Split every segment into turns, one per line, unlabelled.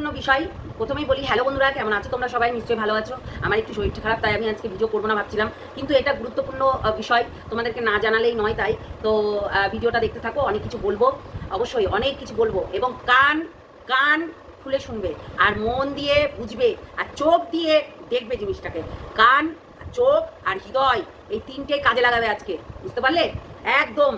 গুরুত্বপূর্ণ বিষয়। প্রথমেই বলি, হ্যালো বন্ধুরা, কেমন আছো? তোমরা সবাই নিশ্চয়ই ভালো আছো। আমার একটু শরীরটা খারাপ, তাই আমি আজকে ভিডিও করব না ভাবছিলাম। কিন্তু এটা গুরুত্বপূর্ণ বিষয়। তোমাদেরকে না জানালেই নয় তাই। তো ভিডিওটা দেখতে থাকো, অনেক কিছু বলব। অবশ্যই অনেক কিছু বলব। এবং কান কান খুলে শুনবে, আর মন দিয়ে বুঝবে, আর চোখ দিয়ে দেখবে জিনিসটাকে। কান, চোখ, আর হৃদয়, এই তিনটে কাজে লাগাবে আজকে। বুঝতে পারলে? একদম।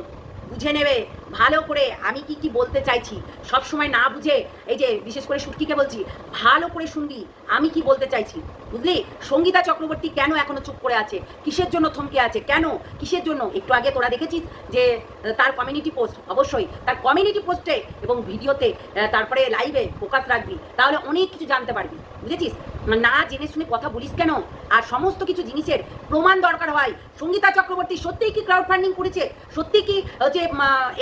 বুঝে নেবে। ভালো করে আমি কি কি বলতে চাইছি, সব সময় না বুঝে, এই যে বিশেষ করে সুটকিকে বলছি, ভালো করে শুনবি, আমি কি বলতে চাইছি, বুঝলি? সঙ্গীতা চক্রবর্তী কেন এখনও চুপ করে আছে? কিসের জন্য থমকে আছে? কেন? কিসের জন্য? একটু আগে তোরা দেখেছিস যে, তার কমিউনিটি পোস্ট অবশ্যই, তার কমিউনিটি পোস্টে এবং ভিডিওতে তারপরে লাইভে ফোকাস রাখবি, তাহলে অনেক কিছু জানতে পারবি, বুঝেছিস? না জেনে শুনে কথা বলিস কেন? আর সমস্ত কিছু জিনিসের প্রমাণ দরকার হয় সঙ্গীতা চক্রবর্তী সত্যিই কি ক্রাউড ফান্ডিং করেছে? সত্যি কি যে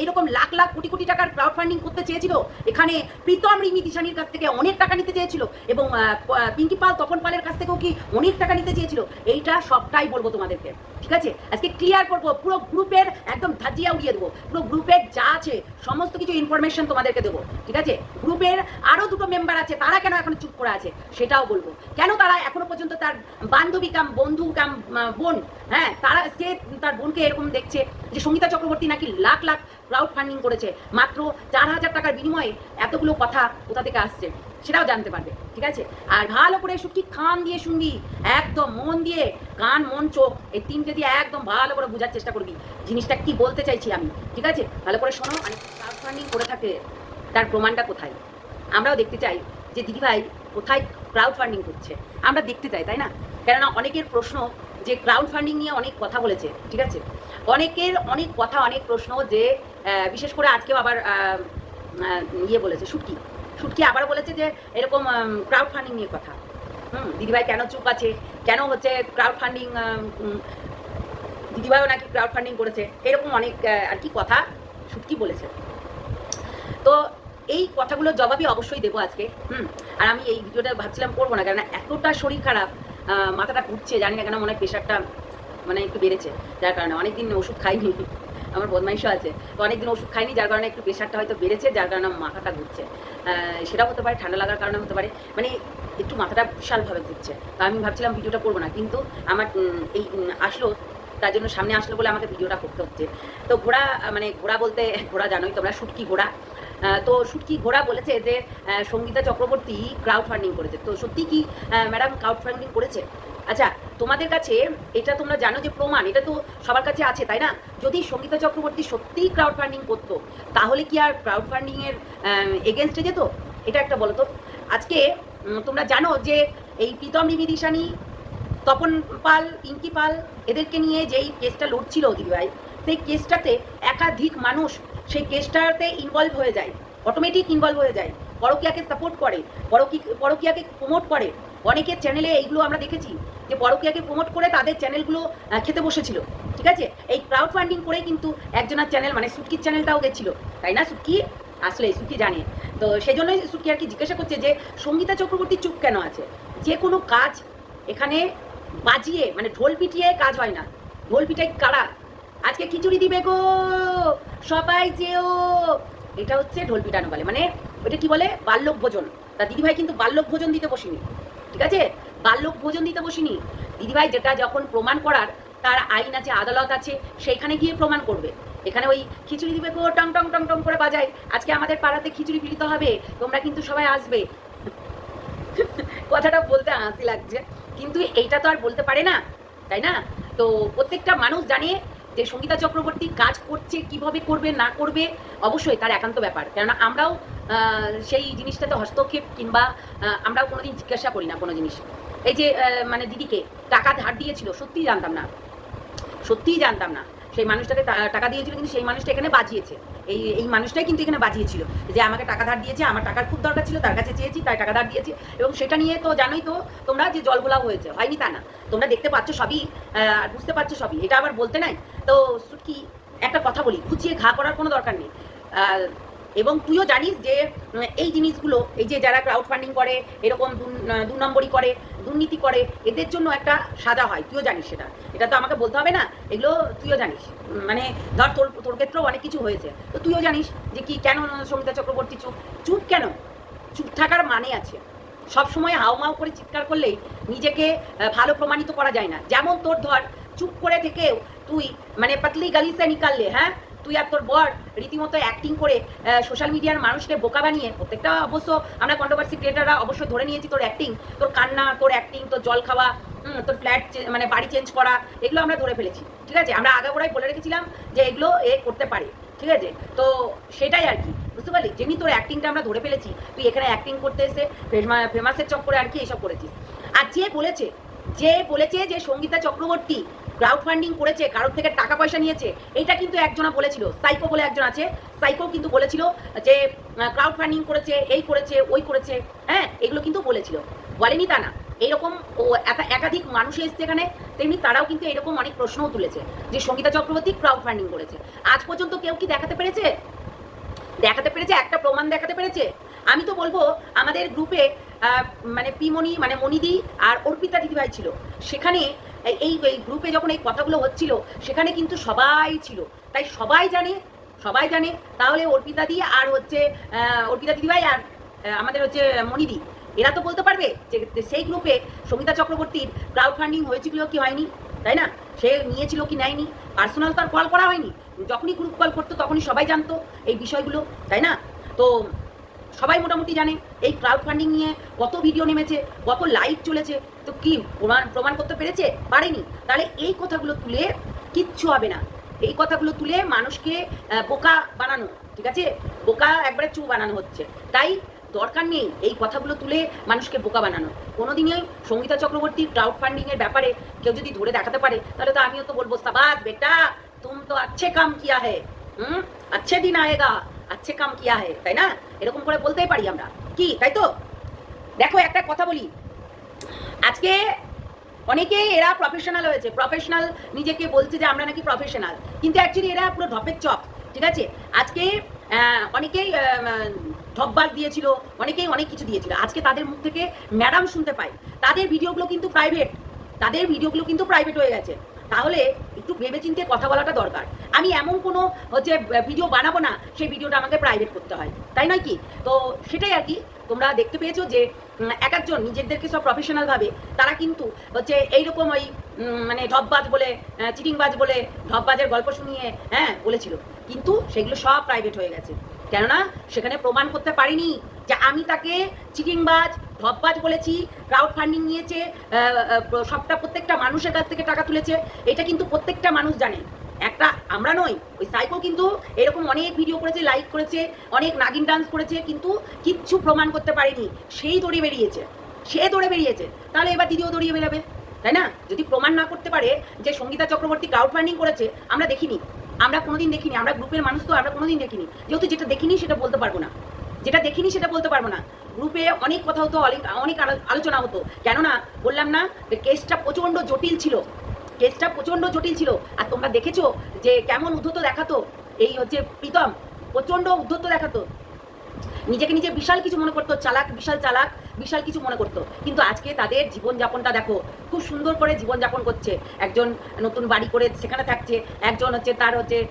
এইরকম লাখ লাখ কোটি কোটি টাকার ক্রাউড ফান্ডিং করতে চেয়েছিল? এখানে প্রীতম রিমি দিশানির কাছ থেকে অনেক টাকা নিতে চেয়েছিল এবং পিঙ্কি পাল, তপন পালের কাছ থেকেও কি অনেক টাকা নিতে চেয়েছিল? এইটা সবটাই বলব তোমাদেরকে, ঠিক আছে? আজকে ক্লিয়ার করব, পুরো গ্রুপের একদম ধাজিয়া উড়িয়ে দেবো। পুরো গ্রুপের যা আছে, সমস্ত কিছু ইনফরমেশন তোমাদেরকে দেবো, ঠিক আছে? গ্রুপের আরও দুটো মেম্বার আছে, তারা কেন এখন চুপ করে আছে? সেটাও বলব। কেন তারা এখনও পর্যন্ত তার বান্ধবী কাম, বন্ধু কাম বোন হ্যাঁ তারা সে তার বোনকে এরকম দেখছে যে সঙ্গীতা চক্রবর্তী নাকি লাখ লাখ ক্রাউড ফান্ডিং করেছে। মাত্র চার হাজার টাকার বিনিময়ে এতগুলো কথা কোথা থেকে আসছে সেটাও জানতে পারবে, ঠিক আছে? আর ভালো করে সুটি খান দিয়ে শুনবি, একদম মন দিয়ে, কান, মন, চোখ, এই তিনটে দিয়ে একদম ভালো করে বোঝার চেষ্টা করবি। জিনিসটা কি বলতে চাইছি আমি, ঠিক আছে? ভালো করে শোনো ক্রাউড ফান্ডিং করে থাকে, তার প্রমাণটা কোথায়? আমরাও দেখতে চাই যে দিদিভাই কোথায় ক্রাউড ফান্ডিং করছে। আমরা দেখতে চাই, তাই না? কেননা অনেকের প্রশ্ন যে ক্রাউড ফান্ডিং নিয়ে অনেক কথা বলেছে, ঠিক আছে? অনেকের অনেক কথা, অনেক প্রশ্ন যে বিশেষ করে আজকেও আবার ইয়ে বলেছে, সুটকি। সুটকি আবার বলেছে যে, এরকম ক্রাউড ফান্ডিং নিয়ে কথা। হুম, দিদিভাই কেন চুপ আছে? কেন হচ্ছে ক্রাউড ফান্ডিং দিদিভাইও নাকি ক্রাউড ফান্ডিং করেছে? এরকম অনেক আর কি কথা সুটকি বলেছে। তো এই কথাগুলোর জবাবই অবশ্যই দেবো আজকে, হুম? আর আমি এই ভিডিওটা ভাবছিলাম করব না কেন এতটা শরীর খারাপ মাথাটা ঘুরছে, জানি না কেন মনে হয় প্রেশারটা মানে একটু বেড়েছে, যার কারণে। অনেকদিন ওষুধ খাইনি, আমার বদমাইশও আছে। তো অনেকদিন ওষুধ খাইনি, যার কারণে একটু প্রেশারটা হয়তো বেড়েছে, যার কারণে মাথাটা ঘুরছে। সেটাও হতে পারে, ঠান্ডা লাগার কারণে হতে পারে। মানে একটু মাথাটা বিশালভাবে ঘুরছে। তো আমি ভাবছিলাম ভিডিওটা করব না, কিন্তু আমার এই আসলো, তার জন্য সামনে আসলো বলে আমাকে ভিডিওটা করতে হচ্ছে। তো ঘোড়া মানে ঘোড়া বলতে, ঘোড়া জানোই তোমরা, শুটকি ঘোড়া। তো শুটকি ঘোড়া বলেছে যে সঙ্গীতা চক্রবর্তী ক্রাউড ফান্ডিং করেছে। তো সত্যি কি ম্যাডাম ক্রাউড ফান্ডিং করেছে? আচ্ছা তোমাদের কাছে এটা তোমরা জানো যে প্রমাণ, এটা তো সবার কাছে আছে, তাই না? যদি সঙ্গীতা চক্রবর্তী সত্যিই ক্রাউড ফান্ডিং করতো, তাহলে কি আর ক্রাউড ফান্ডিং এর এগেনস্টে যেত? এটা একটা বলো তো। আজকে তোমরা জানো যে এই প্রীতম নিবিদিশানী তপন পাল, পিঙ্কি পাল, এদেরকে নিয়ে যেই কেসটা লড়ছিল দিদিভাই, সেই কেসটাতে একাধিক মানুষ সেই কেসটাতে ইনভলভ হয়ে যায় অটোমেটিক ইনভলভ হয়ে যায়, পরকিয়াকে সাপোর্ট করে, পরকি, পরকিয়াকে প্রমোট করে। অনেকের চ্যানেলে এইগুলো আমরা দেখেছি, যে পরকিয়াকে প্রমোট করে তাদের চ্যানেলগুলো খেতে বসেছিল, ঠিক আছে? এই ক্রাউড ফান্ডিং করে কিন্তু একজনের চ্যানেল মানে সুটকির চ্যানেলটাও গেছিল, তাই না সুটকি? আসলে সুটকি জানে। তো সেই জন্যই সুটকি আর কি জিজ্ঞাসা করছে যে, সঙ্গীতা চক্রবর্তী চুপ কেন আছে? যে কোনো কাজ এখানে বাজিয়ে মানে ঢোল পিটিয়ে কাজ হয় না। ঢোল পিটাই কারা? আজকে খিচুড়ি দিবে গো। সবাই যেও। এটা হচ্ছে ঢোল পিটানো বলে মানে ওটা কি বলে? বাল্যক ভোজন। তা দিদিভাই কিন্তু বাল্যক ভোজন দিতে বসিনি। ঠিক আছে? বাল্যক ভোজন দিতে বসিনি। দিদিভাই যেটা যখন প্রমাণ করার, তার আইন আছে, আদালত আছে, সেইখানে গিয়ে প্রমাণ করবে। এখানে ওই খিচুড়ি দিবে গো, টং টং টং টং করে বাজায়। আজকে আমাদের পাড়াতে খিচুড়ি ফিরিতে হবে। তোমরা কিন্তু সবাই আসবে। কথাটা বলতে হাসি লাগছে। কিন্তু এইটা তো আর বলতে পারে না। তাই না? তো প্রত্যেকটা মানুষ জানে যে সঙ্গীতা চক্রবর্তী কাজ করছে, কীভাবে করবে, না করবে, অবশ্যই তার একান্ত ব্যাপার। কেননা আমরাও সেই জিনিসটাতে হস্তক্ষেপ কিংবা আমরাও কোনোদিন জিজ্ঞাসা করি না কোনো জিনিস। এই যে মানে দিদিকে টাকা ধার দিয়েছিল, সত্যিই জানতাম না। সত্যিই জানতাম না। সেই মানুষটাকে টাকা দিয়েছিল কিন্তু সেই মানুষটা এখানে বাজিয়েছে। এই এই মানুষটাই কিন্তু এখানে বাজিয়েছিল যে আমাকে টাকা ধার দিয়েছে, আমার টাকার খুব দরকার ছিল, তার কাছে চেয়েছি, তাই টাকা ধার দিয়েছি। এবং সেটা নিয়ে তো জানোই তো তোমরা যে জলগোলাও হয়েছে। হয়নি তা না। তোমরা দেখতে পাচ্ছ সবই আর বুঝতে পারছ সবই। এটা আবার বলতে নাই তো কি একটা কথা বলি, খুঁচিয়ে ঘা করার কোনো দরকার নেই। এবং তুইও জানিস যে এই জিনিসগুলো, এই যে যারা ক্রাউড ফান্ডিং করে, এরকম দু- নম্বরই করে, দুর্নীতি করে, এদের জন্য একটা সাজা হয়, তুইও জানিস সেটা। এটা তো আমাকে বলতে হবে না, এগুলো তুইও জানিস। মানে ধর তোর তোর ক্ষেত্রেও অনেক কিছু হয়েছে। তো তুইও জানিস যে কি, কেন সঙ্গীতা চক্রবর্তী চুপ? চুপ কেন? চুপ থাকার মানে আছে। সব সময় হাউমাউ করে চিৎকার করলেই নিজেকে ভালো প্রমাণিত করা যায় না। যেমন তোর ধর, চুপ করে থেকেও তুই মানে পাতলি গালিসে নিকাললে হ্যাঁ? তুই আর তোর বর রীতিমতো অ্যাক্টিং করে সোশ্যাল মিডিয়ার মানুষকে বোকা বানিয়ে প্রত্যেকটা অবশ্য আমরা কন্ট্রোভার্সি ক্রিয়েটাররা অবশ্যই ধরে নিয়েছি তোর অ্যাক্টিং তোর কান্না তোর অ্যাক্টিং তোর জল খাওয়া হুম, তোর ফ্ল্যাট মানে বাড়ি চেঞ্জ করা এগুলো আমরা ধরে ফেলেছি ঠিক আছে? আমরা আগাগোড়াই বলে রেখেছিলাম যে এগুলো এ করতে পারে ঠিক আছে? তো সেটাই আর কি বুঝতে পারলি? যেমনি তোর অ্যাক্টিংটা আমরা ধরে ফেলেছি তুই এখানে অ্যাক্টিং করতে এসে ফেমাসের চক্করে আর কি এসব করেছিস। আর যে বলেছে যে বলেছে যে সঙ্গীতা চক্রবর্তী ক্রাউড ফান্ডিং করেছে, কারোর থেকে টাকা পয়সা নিয়েছে, এটা কিন্তু একজনা বলেছিল সাইকো বলে একজন আছে সাইকো কিন্তু বলেছিল যে ক্রাউড ফান্ডিং করেছে, এই করেছে, ওই করেছে হ্যাঁ এগুলো কিন্তু বলেছিল, বলেনি তা না এইরকম একাধিক মানুষ এসছে এখানে, তেমনি তারাও কিন্তু এরকম অনেক প্রশ্নও তুলেছে, যে সঙ্গীতা চক্রবর্তী ক্রাউড ফান্ডিং করেছে, আজ পর্যন্ত কেউ কি দেখাতে পেরেছে? দেখাতে পেরেছে, একটা প্রমাণ দেখাতে পেরেছে? আমি তো বলব, আমাদের গ্রুপে মানে পিমণি মানে মনিদি আর অর্পিতা দিদিভাই ছিল। সেখানে এই এই গ্রুপে যখন এই কথাগুলো হচ্ছিল, সেখানে কিন্তু সবাই ছিল। তাই সবাই জানে সবাই জানে, তাহলে অর্পিতা দি আর হচ্ছে অর্পিতা দিদিভাই আর আমাদের হচ্ছে মনিদি এরা তো বলতে পারবে যে সেই গ্রুপে সমিতা চক্রবর্তীর ক্রাউড ফান্ডিং হয়েছিল কি হয়নি, তাই না? সে নিয়েছিল কি নেয়নি? পার্সোনাল তো আর কল করা হয়নি। যখনই গ্রুপ কল করতো, তখনই সবাই জানতো এই বিষয়গুলো, তাই না? তো সবাই মোটামুটি জানে এই ক্রাউড ফান্ডিং নিয়ে কত ভিডিও নেমেছে, কত লাইভ চলেছে, তো কি প্রমাণ প্রমাণ করতে পেরেছে? পারেনি। তাহলে এই কথাগুলো তুলে কিচ্ছু হবে না। এই কথাগুলো তুলে মানুষকে বোকা বানানো, ঠিক আছে? বোকা একবারে চু বানানো হচ্ছে। তাই দরকার নেই এই কথাগুলো তুলে মানুষকে বোকা বানানো। কোনোদিনই সঙ্গীতা চক্রবর্তী ক্রাউড ফান্ডিংয়ের ব্যাপারে কেউ যদি ধরে দেখাতে পারে, তাহলে তো আমিও তো বলব, সাবাস বেটা, তুম তো আচ্ছে কাম কিয়া হ্যাঁ হুম? আচ্ছে দিন আয়েগা। আচ্ছে কাম কি আহে তাই না এরকম করে বলতেই পারি আমরা। কি, তাই তো? দেখো, একটা কথা বলি। আজকে অনেকেই এরা প্রফেশনাল হয়েছে। প্রফেশনাল নিজেকে বলছে যে আমরা নাকি প্রফেশনাল কিন্তু অ্যাকচুয়ালি এরা পুরো ঢপের চপ, ঠিক আছে? আজকে অনেকেই ঢপবাজ দিয়েছিল, অনেকেই অনেক কিছু দিয়েছিল। আজকে তাদের মুখ থেকে ম্যাডাম শুনতে পাই। তাদের ভিডিওগুলো কিন্তু প্রাইভেট তাদের ভিডিওগুলো কিন্তু প্রাইভেট হয়ে গেছে। তাহলে একটু ভেবেচিন্তে কথা বলাটা দরকার। আমি এমন কোনো, হচ্ছে, ভিডিও বানাবো না, সেই ভিডিওটা আমাকে প্রাইভেট করতে হয়। তাই নয় কি? তো সেটাই আর কি। তোমরা দেখতে পেয়েছ যে এক একজন নিজেদেরকে সব প্রফেশনাল ভাবে, তারা কিন্তু, হচ্ছে, এইরকম ওই মানে ঢপবাজ বলে চিটিংবাজ বলে, ঢপবাজের গল্প শুনিয়ে হ্যাঁ বলেছিল। কিন্তু সেগুলো সব প্রাইভেট হয়ে গেছে। কেননা সেখানে প্রমাণ করতে পারিনি যে আমি তাকে চিটিংবাজ ঢপবাজ বলেছি ক্রাউড ফান্ডিং নিয়েছে সবটা প্রত্যেকটা মানুষের কাছ থেকে টাকা তুলেছে, এটা কিন্তু প্রত্যেকটা মানুষ জানে। একটা আমরা নই, ওই সাইকো কিন্তু এরকম অনেক ভিডিও করেছে লাইক করেছে, অনেক নাগিন ডান্স করেছে, কিন্তু কিচ্ছু প্রমাণ করতে পারেনি। সেই দৌড়ে বেরিয়েছে। সে দৌড়ে বেরিয়েছে। তাহলে এবার দিদিও দৌড়িয়ে বেরাবে, তাই না? যদি প্রমাণ না করতে পারে যে সঙ্গীতা চক্রবর্তী ক্রাউড ফান্ডিং করেছে, আমরা দেখিনি। আমরা কোনোদিন দেখিনি। আমরা গ্রুপের মানুষ তো, আমরা কোনোদিন দেখিনি। যেহেতু যেটা দেখিনি, সেটা বলতে পারব না। যেটা দেখিনি সেটা বলতে পারব না। গ্রুপে অনেক কথা হতো, অনেক অনেক আলো- আলোচনা হতো। কেননা, বললাম না কেসটা প্রচণ্ড জটিল ছিল। কেসটা প্রচণ্ড জটিল ছিল। আর তোমরা দেখেছ যে কেমন উদ্ধত দেখাতো? এই হচ্ছে প্রীতম, প্রচণ্ড উদ্ধত দেখাতো। নিজেকে নিজে বিশাল কিছু মনে করতো, চালাক, বিশাল চালাক, বিশাল কিছু মনে করতো। কিন্তু আজকে তাদের জীবনযাপনটা দেখো, খুব সুন্দর করে জীবনযাপন করছে। একজন নতুন বাড়ি করে সেখানে থাকছে, একজন হচ্ছে তার হচ্ছে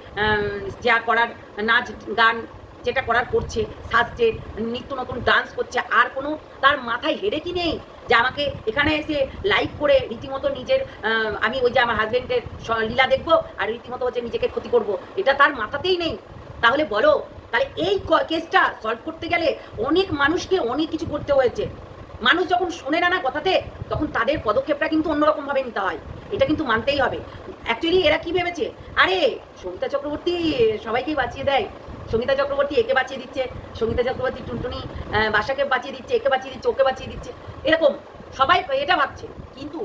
যা করার নাচ, গান যেটা করার করছে, সাজছে, নিত্য নতুন ডান্স করছে, আর কোনো তার মাথায় হেরে কি নেই যে আমাকে এখানে এসে লাইভ করে রীতিমতো নিজের আমি ওই যে আমার হাজবেন্ডের লীলা দেখব আর রীতিমতো হচ্ছে নিজেকে ক্ষতি করব। এটা তার মাথাতেই নেই। তাহলে বলো, তাহলে এই কেসটা সলভ করতে গেলে অনেক মানুষকে অনেক কিছু করতে হয়েছে। মানুষ যখন শোনে না না কথাতে, তখন তাদের পদক্ষেপটা কিন্তু অন্যরকম ভাবে নিতে হয়। এটা কিন্তু মানতেই হবে। অ্যাকচুয়ালি এরা কি ভেবেছে? আরে সবিতা চক্রবর্তী সবাইকেই বাঁচিয়ে দেয়। সঙ্গীতা চক্রবর্তী একে বাঁচিয়ে দিচ্ছে, সঙ্গীতা চক্রবর্তী টুনটুনি বাসাকে বাঁচিয়ে দিচ্ছে, একে বাঁচিয়ে দিচ্ছে, ওকে বাঁচিয়ে দিচ্ছে, এরকম সবাই এটা ভাবছে। কিন্তু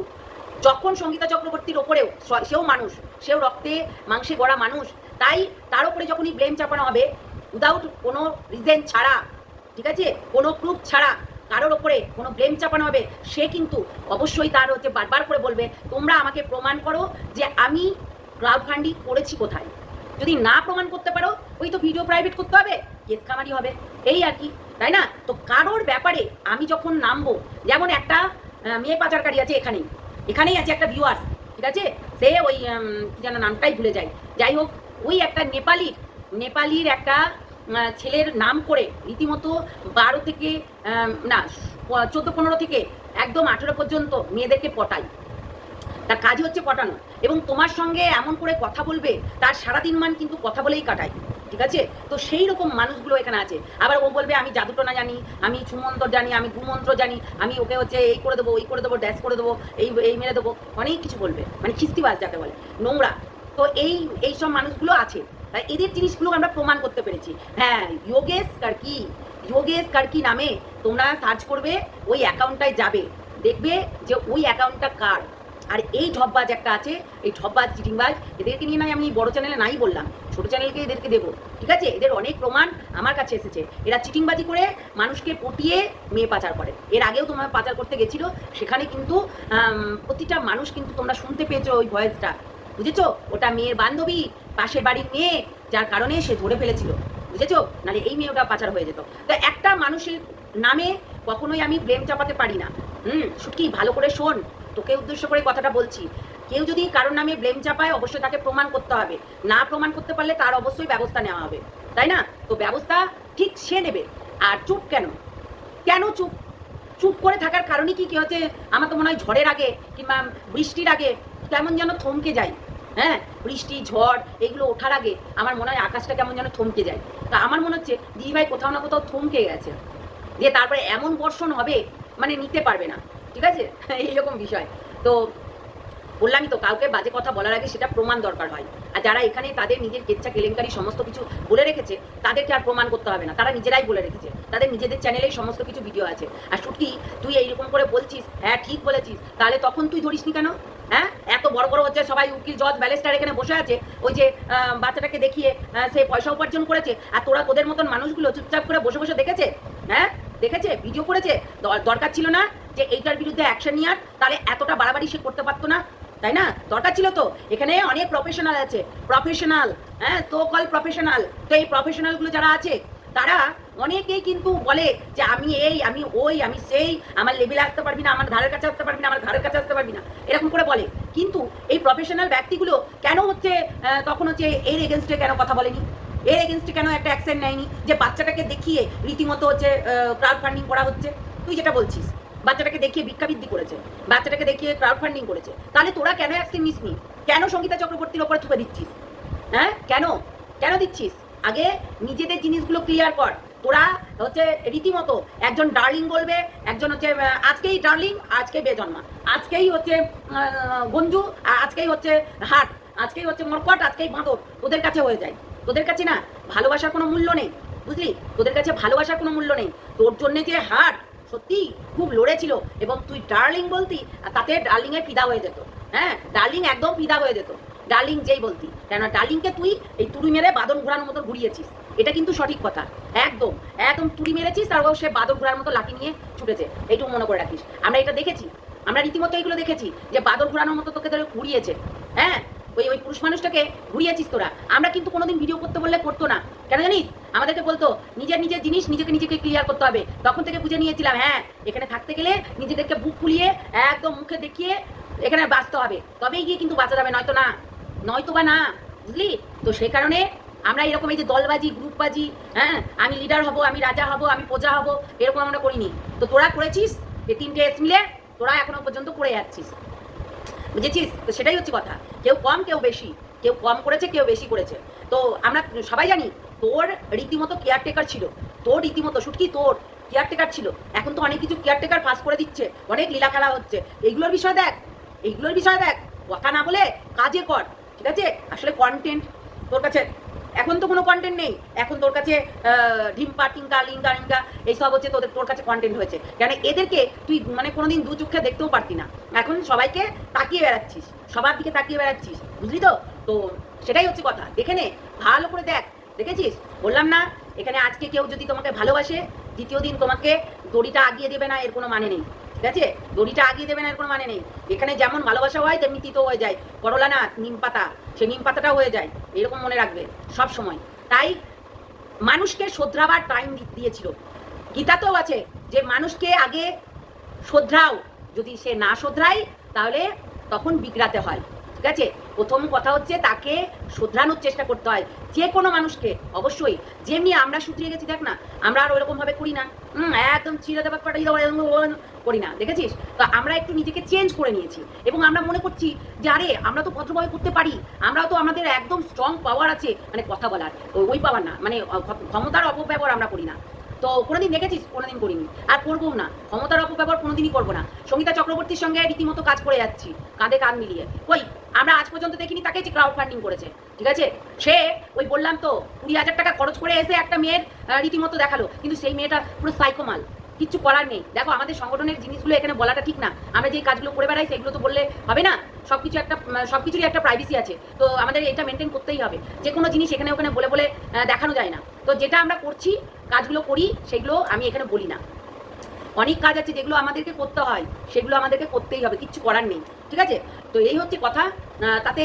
যখন সঙ্গীতা চক্রবর্তীর ওপরেও সেও মানুষ, সেও রক্তে মাংসে গড়া মানুষ, তাই তার উপরে যখনই ব্লেম চাপানো হবে উইদাউট কোনো রিজেন ছাড়া, ঠিক আছে? কোনো প্রুফ ছাড়া কারোর ওপরে কোনো ব্লেম চাপানো হবে, সে কিন্তু অবশ্যই তার হচ্ছে বারবার করে বলবে, তোমরা আমাকে প্রমাণ করো যে আমি ক্রাউড ফান্ডিং করেছি কোথায়? যদি না প্রমাণ করতে পারো, ওই তো ভিডিও প্রাইভেট করতে হবে কেস কামারি হবে। এই আর কি, তাই না? তো কারোর ব্যাপারে আমি যখন নামবো, যেমন একটা মেয়ে পাচারকারী আছে এখানেই। এখানেই আছে একটা ভিউয়ার্স ঠিক আছে? সে ওই কি যেন নামটাই ভুলে যায়। যাই হোক, ওই একটা নেপালির নেপালির একটা ছেলের নাম করে রীতিমতো বারো থেকে না চোদ্দ, পনেরো থেকে একদম আঠেরো পর্যন্ত মেয়েদেরকে পটাই। তার কাজ হচ্ছে পটানো। এবং তোমার সঙ্গে এমন করে কথা বলবে, তার সারাদিন মান কিন্তু কথা বলেই কাটায়, ঠিক আছে? তো সেই রকম মানুষগুলো এখানে আছে। আবার ও বলবে, আমি জাদুটনা জানি, আমি ছুমন্তর জানি, আমি গুমন্ত্র জানি, আমি ওকে হচ্ছে এই করে দেবো, ওই করে দেবো, ড্যাশ করে দেবো, এই এই মেরে দেবো। অনেক কিছু বলবে মানে খিস্তিবাজ যাকে বলে, নোংরা। তো এই এই সব মানুষগুলো আছে। তাই এদের জিনিসগুলো আমরা প্রমাণ করতে পেরেছি। হ্যাঁ যোগেশ কার্কি যোগেশ কার্কি নামে তোমরা সার্চ করবে, ওই অ্যাকাউন্টটায় যাবে। দেখবে যে ওই অ্যাকাউন্টটা কার? আর এই ঢপবাজ একটা আছে, এই ঢপবাজ চিটিংবাজ, এদেরকে নিয়ে নাই আমি বড় চ্যানেলে নাই বললাম, ছোট চ্যানেলকে এদেরকে দেবো, ঠিক আছে? এদের অনেক প্রমাণ আমার কাছে এসেছে। এরা চিটিংবাজি করে মানুষকে পটিয়ে মেয়ে পাচার করে। এর আগেও তোমার পাচার করতে গেছিল, সেখানে কিন্তু প্রতিটা মানুষ কিন্তু তোমরা শুনতে পেয়েছ ওই ভয়েসটা। বুঝেছ? ওটা মেয়ের বান্ধবী, পাশের বাড়ির মেয়ে, যার কারণে সে ধরে ফেলেছিল। বুঝেছ? নাহলে এই মেয়ে ওটা পাচার হয়ে যেত। তো একটা মানুষের নামে কখনোই আমি ব্লেম চাপাতে পারি না। হুম, সত্যি ভালো করে শোন। তোকে উদ্দেশ্য করে কথাটা বলছি। কেউ যদি কারোর নামে ব্লেম চাপায়, অবশ্যই তাকে প্রমাণ করতে হবে। না প্রমাণ করতে পারলে তার অবশ্যই ব্যবস্থা নেওয়া হবে। তাই না? তো ব্যবস্থা ঠিক সে নেবে। আর চুপ কেন? কেন চুপ? চুপ করে থাকার কারণে কি কি হচ্ছে আমার তো মনে হয় ঝড়ের আগে কিংবা বৃষ্টির আগে কেমন যেন থমকে যায়। হ্যাঁ? বৃষ্টি, ঝড়, এগুলো ওঠার আগে আমার মনে হয় আকাশটা কেমন যেন থমকে যায়। তা আমার মনে হচ্ছে দিদিভাই কোথাও না কোথাও থমকে গেছে। দিয়ে তারপরে এমন বর্ষণ হবে মানে নিতে পারবে না। ঠিক আছে? এইরকম বিষয়। তো বললামই তো, কাউকে বাজে কথা বলার আগে সেটা প্রমাণ দরকার হয়। আর যারা এখানে তাদের নিজের কেচ্ছা, কেলেঙ্কারি, সমস্ত কিছু বলে রেখেছে, তাদেরকে আর প্রমাণ করতে হবে না। তারা নিজেরাই বলে রেখেছে। তাদের নিজেদের চ্যানেলেই সমস্ত কিছু ভিডিও আছে। আর সুটকি, তুই এইরকম করে বলছিস হ্যাঁ ঠিক বলেছিস, তাহলে তখন তুই ধরিসনি কেন? হ্যাঁ? এত বড় বড় হচ্ছে, সবাই উকিল জজ ব্যালেস্টার এখানে বসে আছে, ওই যে বাচ্চাটাকে দেখিয়ে সে পয়সা উপার্জন করেছে, আর তোরা তোদের মতন মানুষগুলো চুপচাপ করে বসে বসে দেখেছে? হ্যাঁ? দেখেছে? ভিডিও করেছে? দর- দরকার ছিল না? যে এইটার বিরুদ্ধে অ্যাকশন নেওয়ার তাহলে এতটা বাড়াবাড়ি সে করতে পারতো না, তাই না? দরকার ছিল তো। এখানে অনেক প্রফেশনাল আছে। প্রফেশনাল হ্যাঁ তো কল প্রফেশনাল তো এই প্রফেশনালগুলো যারা আছে, তারা অনেকেই কিন্তু বলে যে আমি এই, আমি ওই, আমি সেই, আমার লেভেলে আসতে পারবি না, আমার ধারের কাছে আসতে পারবি না, আমার ধারের কাছে আসতে পারবি না, এরকম করে বলে। কিন্তু এই প্রফেশনাল ব্যক্তিগুলো কেন হচ্ছে তখন হচ্ছে এর এগেনস্টে কেন কথা বলেনি? এর এগেনস্টে কেন একটা অ্যাকশন নেয়নি? যে বাচ্চাটাকে দেখিয়ে রীতিমতো হচ্ছে ক্রাউড ফান্ডিং করা হচ্ছে? তুই যেটা বলছিস। বাচ্চাটাকে দেখিয়ে ভিক্ষাবৃদ্ধি করেছে, বাচ্চাটাকে দেখিয়ে ক্রাউড ফান্ডিং করেছে। তাহলে তোরা কেন অ্যাকশন নিসনি কেন সঙ্গীতা চক্রবর্তীর ওপরে থুপে দিচ্ছিস? হ্যাঁ? কেন? কেন দিচ্ছিস? আগে নিজেদের জিনিসগুলো ক্লিয়ার কর। তোরা হচ্ছে রীতিমতো একজন ডার্লিং বলবে, একজন হচ্ছে আজকেই ডার্লিং, আজকে বেজন্মা। আজকেই হচ্ছে গঞ্জু আজকেই হচ্ছে হাট, আজকেই হচ্ছে মরকট, আজকেই বাঁদর। তোদের কাছে হয়ে যায়। তোদের কাছে না ভালোবাসার কোনো মূল্য নেই, বুঝলি? তোদের কাছে ভালোবাসার কোনো মূল্য নেই। তোর জন্যে যে হাট সত্যি খুব লড়েছিল এবং তুই ডার্লিং বলতি আর তাতে ডার্লিং এর ফিদা হয়ে যেত। হ্যাঁ? ডার্লিং একদম ফিদা হয়ে যেত। ডার্লিং যেই বলতি। কেন ডার্লিংকে তুই এই তুড়ি মেরে বাদন ঘোরানোর মতো ঘুরিয়েছিস। এটা কিন্তু সঠিক কথা। একদম। একদম তুড়ি মেরেছিস, তারপর সে বাদন ঘোরার মতো লাঠি নিয়ে ছুটেছে। এইটুকু মনে করে রাখিস। আমরা এটা দেখেছি। আমরা রীতিমতো এগুলো দেখেছি যে বাদর ঘোরানোর মতো তোকে ধরে ঘুরিয়েছে। হ্যাঁ? ওই ওই পুরুষ মানুষটাকে ঘুরিয়েছিস তোরা। আমরা কিন্তু কোনোদিন ভিডিও করতে বললে করতো না। কেন জানিস? আমাদেরকে বলতো, নিজের নিজের জিনিস নিজেকে নিজেকে ক্লিয়ার করতে হবে। তখন থেকে বুঝে নিয়েছিলাম হ্যাঁ এখানে থাকতে গেলে নিজেদেরকে বুক ফুলিয়ে একদম মুখে দেখিয়ে এখানে বাঁচতে হবে। তবেই গিয়ে কিন্তু বাঁচা যাবে, নয়তো না। নয়তো বা না, বুঝলি? তো সেই কারণে আমরা এরকম এই যে দলবাজি, গ্রুপবাজি হ্যাঁ আমি লিডার হব, আমি রাজা হব, আমি প্রজা হব, এরকম আমরা করিনি। তো তোরা করেছিস, এই তিনটে এস মিলে তোরা এখনও পর্যন্ত করে যাচ্ছিস। বুঝেছিস? তো সেটাই হচ্ছে কথা। কেউ কম, কেউ বেশি। কেউ কম করেছে, কেউ বেশি করেছে। তো আমরা সবাই জানি, তোর রীতিমতো কেয়ারটেকার ছিল। তোর রীতিমতো শুটকি তোর কেয়ারটেকার ছিল। এখন তো অনেক কিছু কেয়ারটেকার পাস করে দিচ্ছে। অনেক লীলা খেলা হচ্ছে। এইগুলোর বিষয় দেখ। এইগুলোর বিষয় দেখ। কথা না বলে কাজে কর, ঠিক আছে? আসলে কন্টেন্ট তোর কাছে এখন তো কোনো কন্টেন্ট নেই। এখন তোর কাছে ঢিম্পা, টিঙ্কা, লিঙ্কা লিঙ্কা এইসব হচ্ছে তোদের, তোর কাছে কন্টেন্ট হয়েছে। কেন এদেরকে তুই মানে কোনোদিন দু চোখে দেখতেও পারতি না। এখন সবাইকে তাকিয়ে বেড়াচ্ছিস, সবার দিকে তাকিয়ে বেড়াচ্ছিস, বুঝলি তো? তো সেটাই হচ্ছে কথা। দেখে নে, ভালো করে দেখ, দেখেছিস? বললাম না, এখানে আজকে কেউ যদি তোমাকে ভালোবাসে, দ্বিতীয় দিন তোমাকে দড়িটা আগিয়ে দেবে না, এর কোনো মানে নেই। ঠিক আছে? দড়িটা আগিয়ে দেবেন এর কোনো মানে নেই। এখানে যেমন ভালোবাসা হয়, তেমনি তিতো হয়ে যায়। করলা না, নিম পাতা। সে নিম পাতাটাও হয়ে যায়। এরকম মনে রাখবে সব সময়। তাই মানুষকে শোধরাবার টাইম দিয়েছিল। গীতাতেও আছে যে মানুষকে আগে শোধরাও। যদি সে না শোধরায়, তাহলে তখন বিগড়াতে হয়। ঠিক আছে। প্রথম কথা হচ্ছে তাকে শোধরানোর চেষ্টা করতে হয়। যে কোনো মানুষকে অবশ্যই। যেমনি আমরা শুধরিয়ে গেছি, দেখ না, আমরা আর ওরকম ভাবে করি না। হুম, একদম দেওয়া পাঠাই দেওয়া করি না, দেখেছিস? তো আমরা একটু নিজেকে চেঞ্জ করে নিয়েছি এবং আমরা মনে করছি যে, আরে, আমরা তো ভদ্রভাবে করতে পারি। আমরাও তো আমাদের একদম স্ট্রং পাওয়ার আছে। মানে কথা বলার, ওই পাওয়ার না মানে ক্ষমতার অপব্যবহার আমরা করি না। তো কোনোদিন দেখেছিস? কোনোদিন করিনি। আর করব না। ক্ষমতার অপব্যবহার কোনোদিনই করব না। সঙ্গীতা চক্রবর্তীর সঙ্গে রীতিমতো কাজ করে যাচ্ছি। কাঁধে কাঁধ মিলিয়ে। ওই আমরা আজ পর্যন্ত দেখিনি তাকে যে ক্রাউড ফান্ডিং করেছে, ঠিক আছে? সে, ওই বললাম তো, কুড়ি হাজার টাকা খরচ করে এসে একটা মেয়ের রীতিমতো দেখাল, কিন্তু সেই মেয়েটা পুরো সাইকোমাল কিচ্ছু করার নেই। দেখো, আমাদের সংগঠনের জিনিসগুলো এখানে বলাটা ঠিক না। আমরা যে কাজগুলো করে বেড়াই, সেগুলো তো বললে হবে না? সব কিছু একটা সব কিছুরই একটা প্রাইভেসি আছে। তো আমাদের এটা মেনটেন করতেই হবে। যে কোনো জিনিস এখানে ওখানে বলে বলে দেখানো যায় না। তো যেটা আমরা করছি, কাজগুলো করি, সেগুলো আমি এখানে বলি না। অনেক কাজ আছে যেগুলো আমাদেরকে করতে হয়, সেগুলো আমাদেরকে করতেই হবে, কিচ্ছু করার নেই, ঠিক আছে? তো এই হচ্ছে কথা তাতে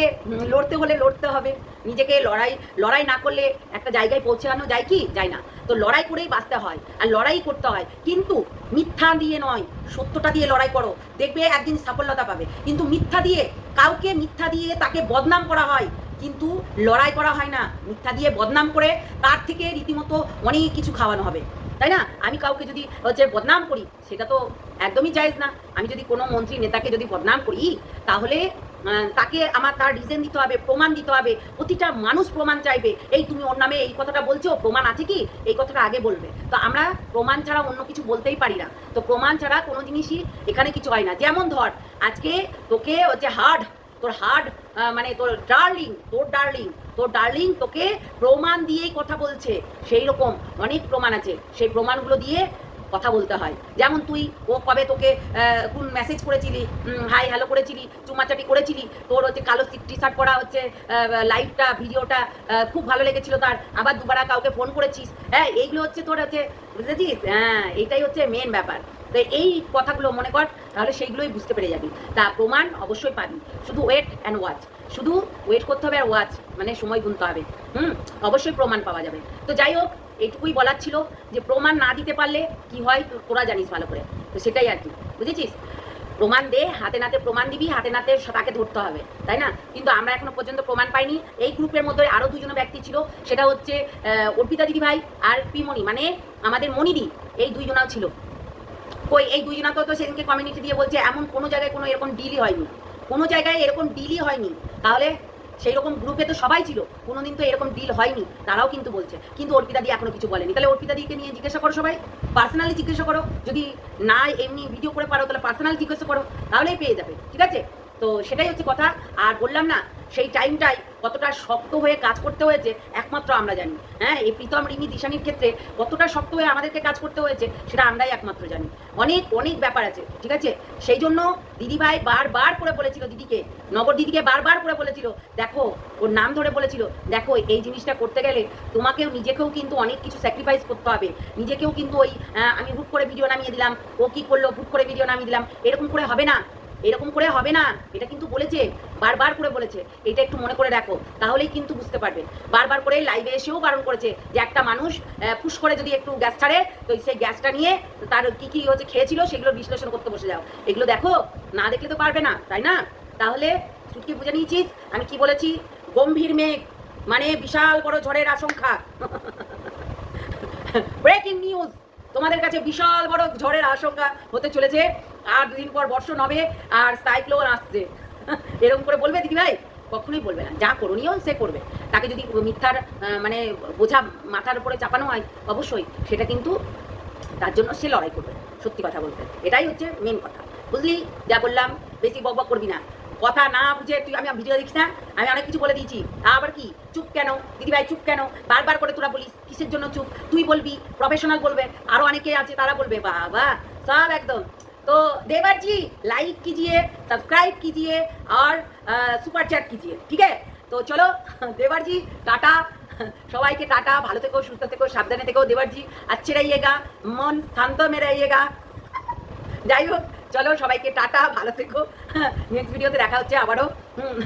লড়তে হলে লড়তে হবে, নিজেকে লড়াই লড়াই না করলে একটা জায়গায় পৌঁছানো যায় কি? যায় না। তো লড়াই করেই বাঁচতে হয়, আর লড়াই করতে হয়, কিন্তু মিথ্যা দিয়ে নয়, সত্যটা দিয়ে লড়াই করো, দেখবে একদিন সাফল্যতা পাবে। কিন্তু মিথ্যা দিয়ে, কাউকে মিথ্যা দিয়ে তাকে বদনাম করা হয়, কিন্তু লড়াই করা হয় না। মিথ্যা দিয়ে বদনাম করে তার থেকে রীতিমতো অনেক কিছু খাওয়ানো হবে। তাই না? আমি কাউকে যদি হচ্ছে বদনাম করি, সেটা তো একদমই জায়েজ না। আমি যদি কোনো মন্ত্রী নেতাকে যদি বদনাম করি, তাহলে তাকে আমার তার রিজন দিতে হবে, প্রমাণ দিতে হবে, প্রতিটা মানুষ প্রমাণ চাইবে। এই তুমি ওর নামে এই কথাটা বলছো, প্রমাণ আছে কি? এই কথাটা আগে বলবে। তো আমরা প্রমাণ ছাড়া অন্য কিছু বলতেই পারি না। তো প্রমাণ ছাড়া কোনো জিনিসই এখানে কিছু হয় না। যেমন ধর, আজকে তোকে হচ্ছে হার্ড তোর হার্ড মানে তোর ডার্লিং তোর ডার্লিং তোর ডার্লিং তোকে প্রমাণ দিয়েই কথা বলছে। সেই রকম অনেক প্রমাণ আছে। সেই প্রমাণগুলো দিয়ে কথা বলতে হয়। যেমন তুই ও কবে তোকে কোন মেসেজ করেছিলি? হাই হ্যালো করেছিলি? চুমাচাটি করেছিলি? তোর হচ্ছে কালো টি শার্ট পরা হচ্ছে লাইভটা ভিডিওটা খুব ভালো লেগেছিল তার। আবার দুবার কাউকে ফোন করেছিস। হ্যাঁ এইগুলো হচ্ছে তোর হচ্ছে, বুঝেছিস? হ্যাঁ এটাই হচ্ছে মেন ব্যাপার। তো এই কথাগুলো মনে কর, তাহলে সেইগুলোই বুঝতে পেরে যাবি। তা প্রমাণ অবশ্যই পাবি। শুধু ওয়েট অ্যান্ড ওয়াচ শুধু ওয়েট করতে হবে আর ওয়াচ মানে সময় গুনতে হবে। হুম, অবশ্যই প্রমাণ পাওয়া যাবে। তো যাই হোক, এইটুকুই বলার ছিল যে প্রমাণ না দিতে পারলে কি হয় তোরা জানিস ভালো করে। তো সেটাই আর কি, বুঝেছিস? প্রমাণ দে, হাতে নাতে প্রমাণ দিবি, হাতে নাতে তাকে ধরতে হবে, তাই না? কিন্তু আমরা এখনও পর্যন্ত প্রমাণ পাইনি। এই গ্রুপের মধ্যে আরও দুজন ব্যক্তি ছিল, সেটা হচ্ছে অর্পিতা দিদি ভাই আর পিমণি মানে আমাদের মনিদি এই দুইজনাও ছিল। কই, এই দুইজনা তো তো সেদিনকে কমিউনিটি দিয়ে বলছে, এমন কোনো জায়গায় কোনো এরকম ডিলই হয়নি। কোনো জায়গায় এরকম ডিলই হয়নি। তাহলে সেই রকম গ্রুপে তো সবাই ছিল, কোনোদিন তো এরকম ডিল হয়নি, তারাও কিন্তু বলছে। কিন্তু অর্পিতা দিয়ে এখনও কিছু বলেনি। তাহলে অর্পিতা দিকে নিয়ে জিজ্ঞাসা করো সবাই পার্সোনালি জিজ্ঞাসা করো। যদি না এমনি ভিডিও করে পারো, তাহলে পার্সোনালি জিজ্ঞাসা করো, তাহলেই পেয়ে যাবে, ঠিক আছে? তো সেটাই হচ্ছে কথা। আর বললাম না সেই টাইমটাই কতটা শক্ত হয়ে কাজ করতে হয়েছে, একমাত্র আমরা জানি। হ্যাঁ এই প্রীতম, রিমি, দিশানির ক্ষেত্রে কতটা শক্ত হয়ে আমাদেরকে কাজ করতে হয়েছে, সেটা আমরাই একমাত্র জানি। অনেক অনেক ব্যাপার আছে, ঠিক আছে? সেই জন্য দিদিভাই বারবার করে বলেছিল দিদিকে, নগর দিদিকে বারবার করে বলেছিল, দেখো, ওর নাম ধরে বলেছিল, দেখো, এই জিনিসটা করতে গেলে তোমাকেও, নিজেকেও কিন্তু অনেক কিছু স্যাক্রিফাইস করতে হবে। নিজেকেও কিন্তু ওই আমি হুট করে ভিডিও নামিয়ে দিলাম, ও কী করল, হুট করে ভিডিও নামিয়ে দিলাম, এরকম করে হবে না। এরকম করে হবে না। এটা কিন্তু বলেছে, বারবার করে বলেছে। এটা একটু মনে করে রাখো তাহলেই কিন্তু বুঝতে পারবে। বারবার করে লাইভে এসেও বারণ করেছে যে একটা মানুষ ফুস করে যদি একটু গ্যাস ছাড়ে, তো সেই গ্যাসটা নিয়ে তার কি কি হচ্ছে, খেয়েছিল সেগুলো বিশ্লেষণ করতে বসে যাও। এগুলো দেখো, না দেখলে তো পারবে না, তাই না? তাহলে চুটকি বুঝে নিয়েছিস? আমি কি বলেছি? গম্ভীর মেঘ মানে বিশাল বড় ঝড়ের আশঙ্কা। ব্রেকিং নিউজ তোমাদের কাছে বিশাল বড় ঝড়ের আশঙ্কা হতে চলেছে। আর দুদিন পর বর্ষণ হবে আর সাইক্লোন আসছে। এরকম করে বলবে দিদি ভাই? কখনোই বলবে না। যা করণীয় সে করবে। তাকে যদি মিথ্যার মানে বোঝা মাথার উপরে চাপানো হয়, অবশ্যই। সেটা কিন্তু তার জন্য সে লড়াই করবে, সত্যি কথা বলতে। এটাই হচ্ছে মেন কথা। বুঝলি? যা বললাম, বেশি বক করবি না। কথা না বুঝে তুই আমি ভিডিও দেখিস না। আমি অনেক কিছু বলে দিয়েছি। আবার কি? চুপ কেন? দিদিভাই চুপ কেন? বারবার করে তোরা বলিস, কিসের জন্য চুপ? তুই বলবি প্রফেশনাল বলবে। আরও অনেকে আছে তারা বলবে, বাবা, সব একদম। तो देवर जी लाइक कीजिए सब्सक्राइब कीजिए और सुपर चैट कीजिए ठीक है तो चलो देवर जी टाटा সবাইকে টাটা ভালো থেকো সুস্থ থেকো সাবধানে থেকো দেবারজি আচ্ছে রহিয়েগা মন শান্ত মে রহিয়েগা যাই হোক চলো সবাইকে টাটা ভালো থেকো নেক্সট ভিডিওতে দেখা হচ্ছে আবারও হুম।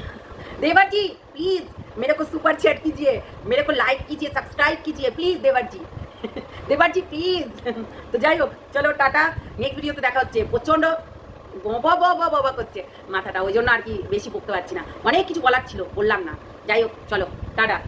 देवर जी प्लीज मेरे को सुपर चैट कीजिए मेरे को लाइक कीजिए सब्सक्राइब कीजिए प्लीज देवर जी দেবার জি প্লিজ তো যাই হোক, চলো টাটা। নেক্সট ভিডিওতে দেখা হচ্ছে। প্রচণ্ড বাবা করছে মাথাটা। ওই জন্য আর কি বেশি পড়তে পারছি না। অনেক কিছু বলার ছিল, বললাম না। যাই হোক, চলো, টাটা।